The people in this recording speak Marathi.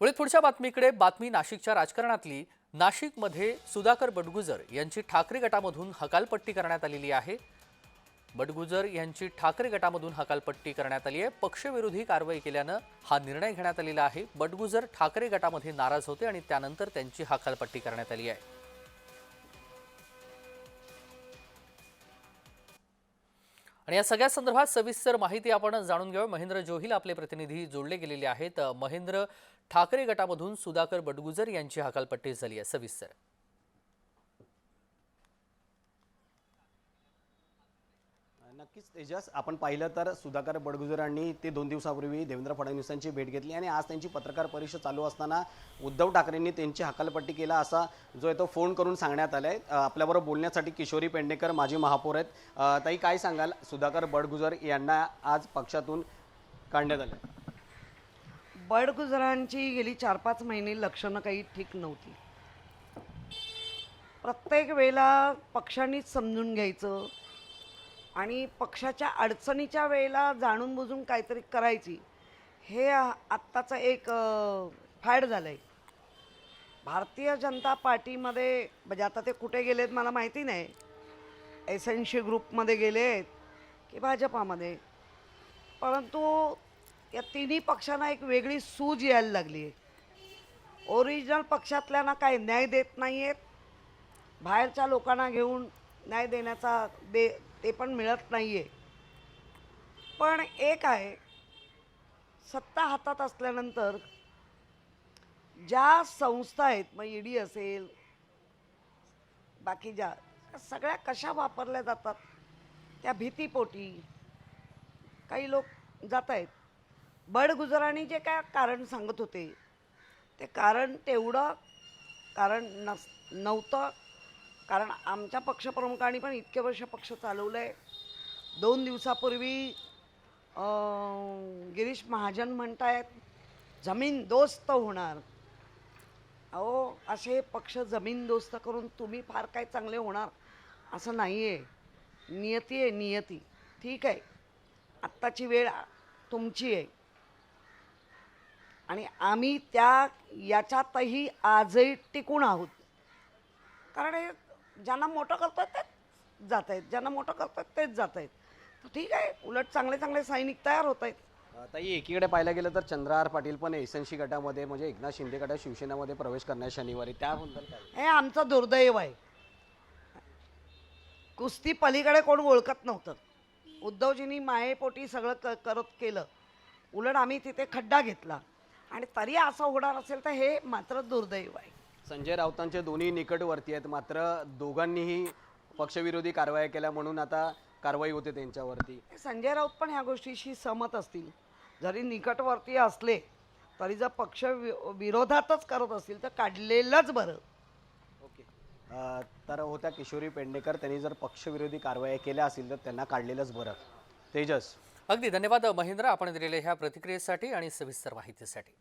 वळीत पुढच्या बातमीकडे बातमी नाशिकच्या राजकारणातली. नाशिकमध्ये सुधाकर बडगुजर यांची ठाकरे गटामधून हकालपट्टी करण्यात आलेली आहे. बडगुजर यांची ठाकरे गटामधून हकालपट्टी करण्यात आली आहे. पक्षविरोधी कारवाई केल्यानं हा निर्णय घेण्यात आलेला आहे. बडगुजर ठाकरे गटामध्ये नाराज होते आणि त्यानंतर त्यांची हकालपट्टी करण्यात आली आहे. आणि या सगळ्या संदर्भात सविस्तर माहिती आपण जाणून घेऊया. महेंद्र जोहिल आपले प्रतिनिधी जोडले गेलेले आहेत. महेंद्र ठाकरे गटामधून सुधाकर बडगुजर यांची हकालपट्टी झाली आहे. सविस्तर. नक्कीच तेजस आपण पाहिलं तर सुधाकर बडगुजरांनी ते दोन दिवसापूर्वी देवेंद्र फडणवीसांची भेट घेतली आणि आज त्यांची पत्रकार परिषद चालू असताना उद्धव ठाकरेंनी त्यांची हकालपट्टी केला असा जो आहे तो फोन करून सांगण्यात आला आहे आपल्याबरोबर बोलण्यासाठी किशोरी पेडणेकर माजी महापौर आहेत. ताई काय सांगाल? सुधाकर बडगुजर यांना आज पक्षातून काढण्यात आलं. बडगुजरांची गेली चार पाच महिने लक्षणं काही ठीक नव्हती. प्रत्येक वेळेला पक्षांनीच समजून घ्यायचं आणि पक्षाच्या अडचणीच्या वेळेला जाणून बुजून काहीतरी करायची हे आत्ताचं एक फॅड झालं आहे भारतीय जनता पार्टीमध्ये म्हणजे आता ते कुठे गेलेत मला माहिती नाही. एस एन सी ग्रुपमध्ये गेलेत की भाजपामध्ये. परंतु या तिन्ही पक्षांना एक वेगळी सूज यायला लागली आहे. ओरिजिनल पक्षातल्यांना काय न्याय देत नाही आहेत बाहेरच्या लोकांना घेऊन न्याय देण्याचा दे ते पण मिळत नाही आहे पण एक आहे सत्ता हातात असल्यानंतर ज्या संस्था आहेत मग ईडी असेल बाकी ज्या सगळ्या कशा वापरल्या जातात त्या भीतीपोटी काही लोक जात आहेत. बडगुजरांनी जे काय कारण सांगत होते ते कारण तेवढं कारण नस नव्हतं. कारण आमच्या पक्षप्रमुखांनी पण इतके वर्ष पक्ष चालवलं आहे दोन दिवसापूर्वी गिरीश महाजन म्हणतायत जमीन दोस्त होणार. अहो असे पक्ष जमीन दोस्त करून तुम्ही फार काय चांगले होणार असं नाही आहे नियती आहे नियती. ठीक आहे. आत्ताची वेळ तुमची आहे. आणि आम्ही त्या याच्यातही आजही टिकून आहोत. कारण हे ज्यांना मोठं करतात तेच जात आहेत ज्यांना मोठं करतात तेच जात आहेत तर ठीक आहे उलट चांगले चांगले सैनिक तयार होत आहेत ताई एकीकडे पाहायला गेलं तर चंद्रहार पाटील पण एस एन सी गटामध्ये म्हणजे एकनाथ शिंदे गटात शिवसेनेमध्ये प्रवेश करणार शनिवारी. त्याबद्दल काय? हे आमचं दुर्दैव आहे. कुस्ती पलीकडे कोण ओळखत नव्हतं. उद्धवजींनी मायेपोटी सगळं क करत केलं. उलट आम्ही तिथे खड्डा घेतला. आणि तरी असं होणार असेल तर हे मात्र दुर्दैव आहे. संजय राऊतांचे दोन्ही निकटवर्ती आहेत. मात्र दोघांनीही पक्षविरोधी कारवाया केल्या म्हणून आता कारवाई होते त्यांच्यावरती. संजय राऊत पण ह्या गोष्टीशी सहमत असतील. जरी निकटवर्तीय असले तरी जर पक्ष वि विरोधातच करत असतील तर काढलेलंच बरं. ओके. अ, तर होत्या किशोरी पेडणेकर त्यांनी जर पक्षविरोधी कारवाया केल्या असतील तर त्यांना काढलेलंच बरं. तेजस. अगदी धन्यवाद महेंद्र. आपण दिलेल्या ह्या प्रतिक्रियेसाठी आणि सविस्तर माहितीसाठी.